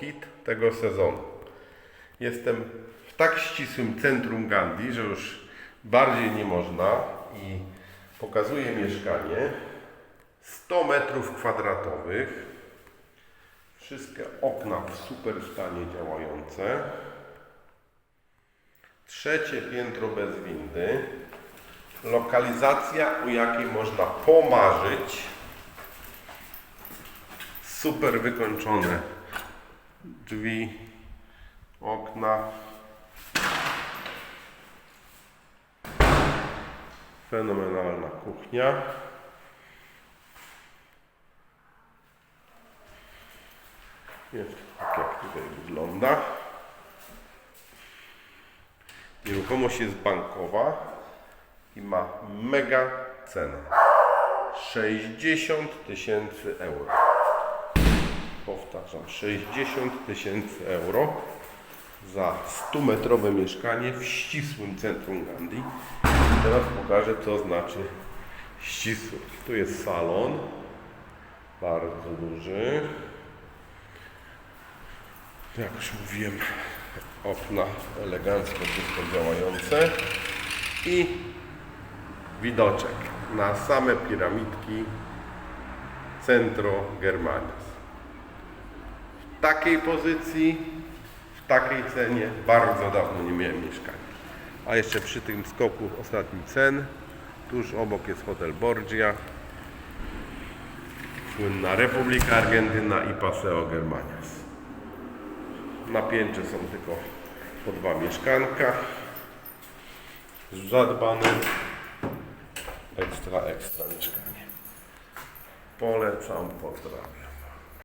hit tego sezonu. Jestem w tak ścisłym centrum Gandhi, że już bardziej nie można i pokazuję mieszkanie 100 metrów kwadratowych. Wszystkie okna w super stanie działające. Trzecie piętro bez windy. Lokalizacja, o jakiej można pomarzyć. Super wykończone drzwi, okna. Fenomenalna kuchnia. Jest tak jak tutaj wygląda. Nieruchomość jest bankowa i ma mega cenę. 60 tysięcy euro. Powtarzam, 60 tysięcy euro za 100-metrowe mieszkanie w ścisłym centrum Gandhi. Teraz pokażę, co znaczy ścisły. Tu jest salon, bardzo duży. Jak już mówiłem, okna elegancko wszystko działające i widoczek na same piramidki Centro Germanias. Takiej pozycji, w takiej cenie bardzo dawno nie miałem mieszkania. A jeszcze przy tym skoku ostatni cen, tuż obok jest hotel Borgia, słynna Republika Argentyna i Paseo Germanias. Na piętrze są tylko po dwa mieszkanka. Zadbane. Ekstra, ekstra mieszkanie. Polecam, pozdrawiam.